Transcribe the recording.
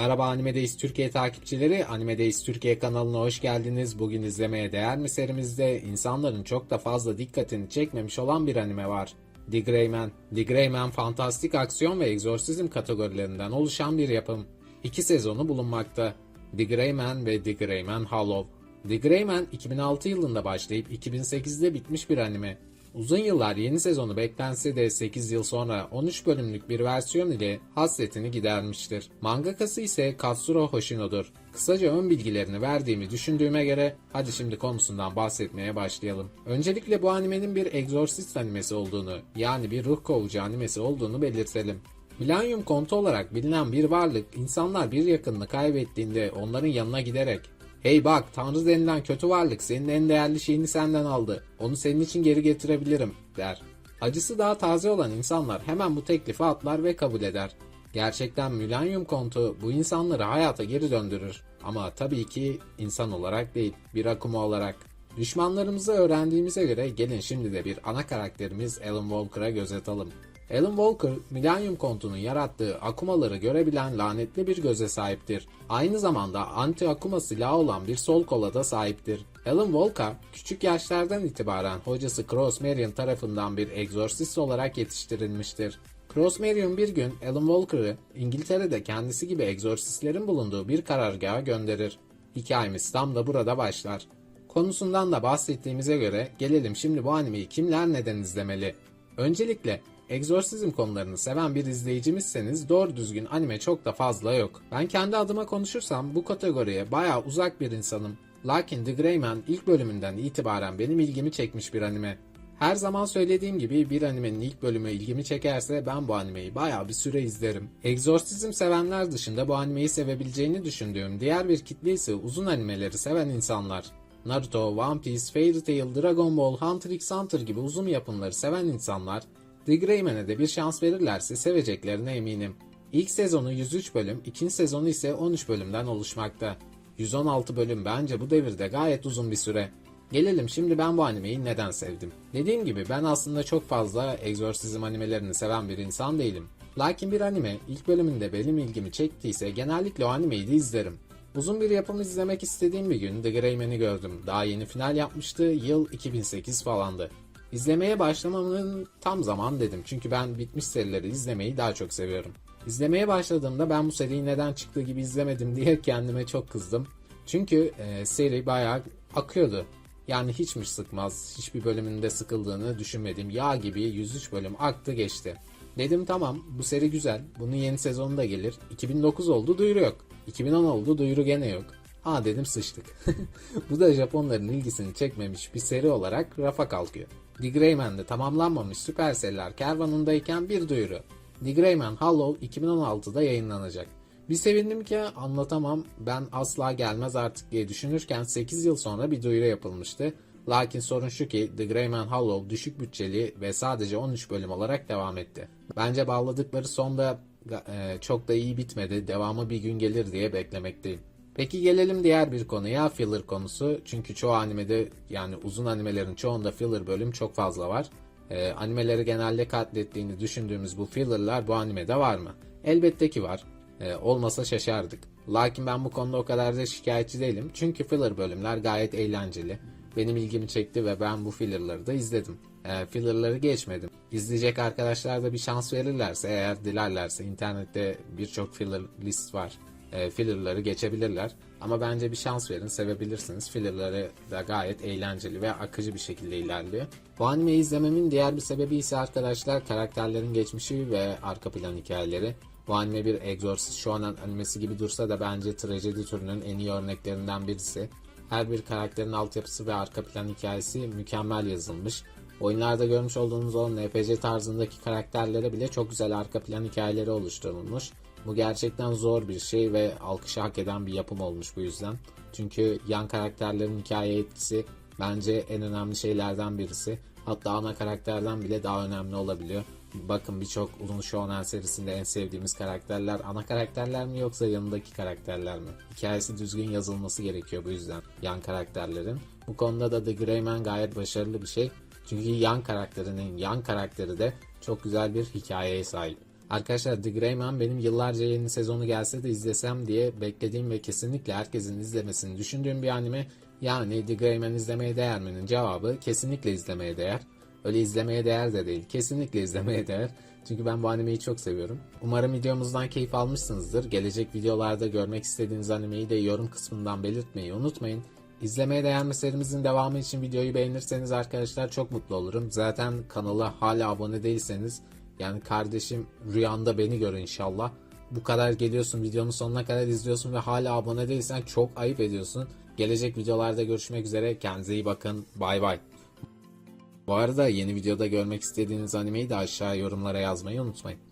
Merhaba Animedeyiz Türkiye takipçileri. Animedeyiz Türkiye kanalına hoş geldiniz. Bugün izlemeye değer mi serimizde insanların çok da fazla dikkatini çekmemiş olan bir anime var. The Gray Man. The Gray Man fantastik aksiyon ve egzorsizm kategorilerinden oluşan bir yapım. İki sezonu bulunmakta. The Gray Man ve The Gray Man Hollow. The Gray Man 2006 yılında başlayıp 2008'de bitmiş bir anime. Uzun yıllar yeni sezonu beklense de 8 yıl sonra 13 bölümlük bir versiyon ile hasretini gidermiştir. Mangakası ise Katsuro Hoshino'dur. Kısaca ön bilgilerini verdiğimi düşündüğüme göre hadi şimdi konusundan bahsetmeye başlayalım. Öncelikle bu animenin bir egzorsist animesi olduğunu yani bir ruh kovucu animesi olduğunu belirtelim. Millennium kontu olarak bilinen bir varlık insanlar bir yakınını kaybettiğinde onların yanına giderek Hey bak Tanrı denilen kötü varlık senin en değerli şeyini senden aldı. Onu senin için geri getirebilirim der. Acısı daha taze olan insanlar hemen bu teklifi atlar ve kabul eder. Gerçekten Millennium kontu bu insanları hayata geri döndürür. Ama tabii ki insan olarak değil, bir akuma olarak. Düşmanlarımızı öğrendiğimize göre gelin şimdi de bir ana karakterimiz Alan Walker'a göz atalım. Alan Walker, Millennium Kontu'nun yarattığı akumaları görebilen lanetli bir göze sahiptir. Aynı zamanda anti-akuma silahı olan bir sol kola da sahiptir. Alan Walker, küçük yaşlardan itibaren hocası Cross Marion tarafından bir egzorsist olarak yetiştirilmiştir. Cross Marion bir gün Alan Walker'ı İngiltere'de kendisi gibi egzorsistlerin bulunduğu bir karargaha gönderir. Hikayemiz tam da burada başlar. Konusundan da bahsettiğimize göre gelelim şimdi bu animeyi kimler neden izlemeli? Öncelikle egzorsizm konularını seven bir izleyicimizseniz doğru düzgün anime çok da fazla yok. Ben kendi adıma konuşursam bu kategoriye baya uzak bir insanım. Lakin The Gray Man ilk bölümünden itibaren benim ilgimi çekmiş bir anime. Her zaman söylediğim gibi bir animenin ilk bölümü ilgimi çekerse ben bu animeyi baya bir süre izlerim. Egzorsizm sevenler dışında bu animeyi sevebileceğini düşündüğüm diğer bir kitle ise uzun animeleri seven insanlar. Naruto, One Piece, Fairy Tail, Dragon Ball, Hunter x Hunter gibi uzun yapımları seven insanlar The Gray Man'e de bir şans verirlerse seveceklerine eminim. İlk sezonu 103 bölüm, ikinci sezonu ise 13 bölümden oluşmakta. 116 bölüm bence bu devirde gayet uzun bir süre. Gelelim şimdi ben bu animeyi neden sevdim. Dediğim gibi ben aslında çok fazla egzorsizm animelerini seven bir insan değilim. Lakin bir anime ilk bölümünde benim ilgimi çektiyse genellikle o animeyi de izlerim. Uzun bir yapım izlemek istediğim bir gün The Gray Man'i gördüm. Daha yeni final yapmıştı, yıl 2008 falandı. İzlemeye başlamamın tam zaman dedim. Çünkü ben bitmiş serileri izlemeyi daha çok seviyorum. İzlemeye başladığımda ben bu seriyi neden çıktığı gibi izlemedim diye kendime çok kızdım. Çünkü e, seri bayağı akıyordu. Yani hiç mi sıkmaz, hiçbir bölümünde sıkıldığını düşünmedim. Yağ gibi 103 bölüm aktı geçti. Dedim tamam bu seri güzel. Bunun yeni sezonu da gelir. 2009 oldu duyuru yok. 2010 oldu duyuru gene yok. Ha dedim sıçtık. bu da Japonların ilgisini çekmemiş bir seri olarak rafa kalkıyor. The Gray Man'de tamamlanmamış Supercell'ler kervanındayken bir duyuru. The Gray Man Hollow 2016'da yayınlanacak. Bir sevindim ki anlatamam ben asla gelmez artık diye düşünürken 8 yıl sonra bir duyuru yapılmıştı. Lakin sorun şu ki The Gray Man Hollow düşük bütçeli ve sadece 13 bölüm olarak devam etti. Bence bağladıkları sonda e, çok da iyi bitmedi. Devamı bir gün gelir diye beklemekteyim. Peki gelelim diğer bir konuya filler konusu. Çünkü çoğu animede yani uzun animelerin çoğunda filler bölüm çok fazla var. Ee, animeleri genelde katlettiğini düşündüğümüz bu fillerlar bu animede var mı? Elbette ki var. Ee, olmasa şaşardık. Lakin ben bu konuda o kadar da şikayetçi değilim. Çünkü filler bölümler gayet eğlenceli. Benim ilgimi çekti ve ben bu fillerları da izledim. E, fillerları geçmedim. İzleyecek arkadaşlar da bir şans verirlerse eğer dilerlerse internette birçok filler list var e, fillerları geçebilirler. Ama bence bir şans verin sevebilirsiniz. Fillerları da gayet eğlenceli ve akıcı bir şekilde ilerliyor. Bu animeyi izlememin diğer bir sebebi ise arkadaşlar karakterlerin geçmişi ve arka plan hikayeleri. Bu anime bir Exorcist Shonen animesi gibi dursa da bence trajedi türünün en iyi örneklerinden birisi. Her bir karakterin altyapısı ve arka plan hikayesi mükemmel yazılmış. Oyunlarda görmüş olduğunuz o NPC tarzındaki karakterlere bile çok güzel arka plan hikayeleri oluşturulmuş. Bu gerçekten zor bir şey ve alkışı hak eden bir yapım olmuş bu yüzden. Çünkü yan karakterlerin hikaye etkisi bence en önemli şeylerden birisi. Hatta ana karakterden bile daha önemli olabiliyor. Bakın birçok uzun shonen serisinde en sevdiğimiz karakterler ana karakterler mi yoksa yanındaki karakterler mi? Hikayesi düzgün yazılması gerekiyor bu yüzden yan karakterlerin. Bu konuda da The Gray Man gayet başarılı bir şey. Çünkü yan karakterinin yan karakteri de çok güzel bir hikayeye sahip. Arkadaşlar The Gray Man benim yıllarca yeni sezonu gelse de izlesem diye beklediğim ve kesinlikle herkesin izlemesini düşündüğüm bir anime. Yani The Gray Man izlemeye değer mi'nin cevabı kesinlikle izlemeye değer. Öyle izlemeye değer de değil. Kesinlikle izlemeye değer. Çünkü ben bu animeyi çok seviyorum. Umarım videomuzdan keyif almışsınızdır. Gelecek videolarda görmek istediğiniz animeyi de yorum kısmından belirtmeyi unutmayın. İzlemeye değer mi serimizin devamı için videoyu beğenirseniz arkadaşlar çok mutlu olurum. Zaten kanala hala abone değilseniz yani kardeşim rüyanda beni gör inşallah. Bu kadar geliyorsun videonun sonuna kadar izliyorsun ve hala abone değilsen çok ayıp ediyorsun. Gelecek videolarda görüşmek üzere. Kendinize iyi bakın. Bay bay. Bu arada yeni videoda görmek istediğiniz animeyi de aşağı yorumlara yazmayı unutmayın.